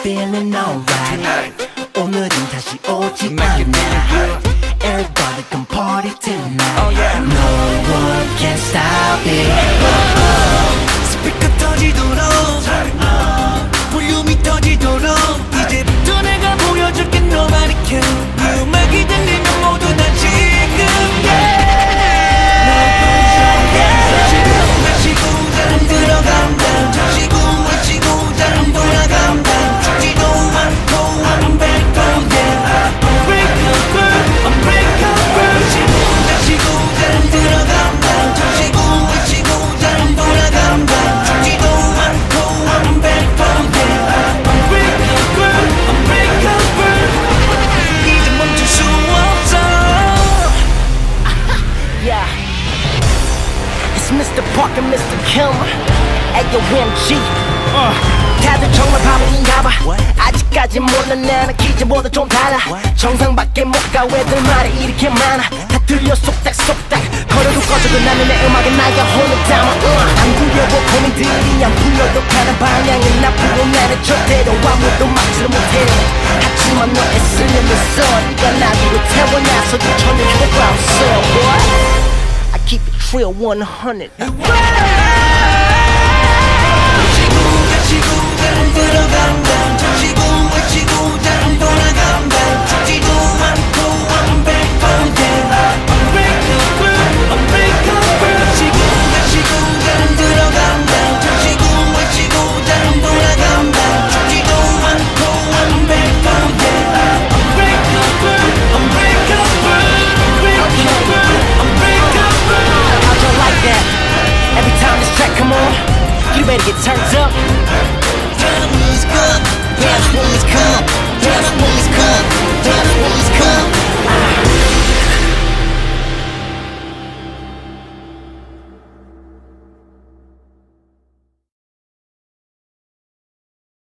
feeling alright 오늘은 다시 오지 Make it 않아 Everybody come party tonight Oh, yeah. No one can stop it 스 Mr. Parker, Mr. Kim AOMG uh, 다들 정말 바보인가 봐. 아직까지 몰라 나는 기존보다 좀 달라. 정상밖에 못가 왜들 말이 이렇게 많아? 다 들려 속닥속닥. 걸어도 꺼져도 나는 내 음악은 나의 혼을 담아. uh, 안 두려워 고민들이 안 풀려도 가는 방향은 나쁘고 나는 절대로 아무도 막 Real 100. You better get turned up. Time is come. Past woman's come.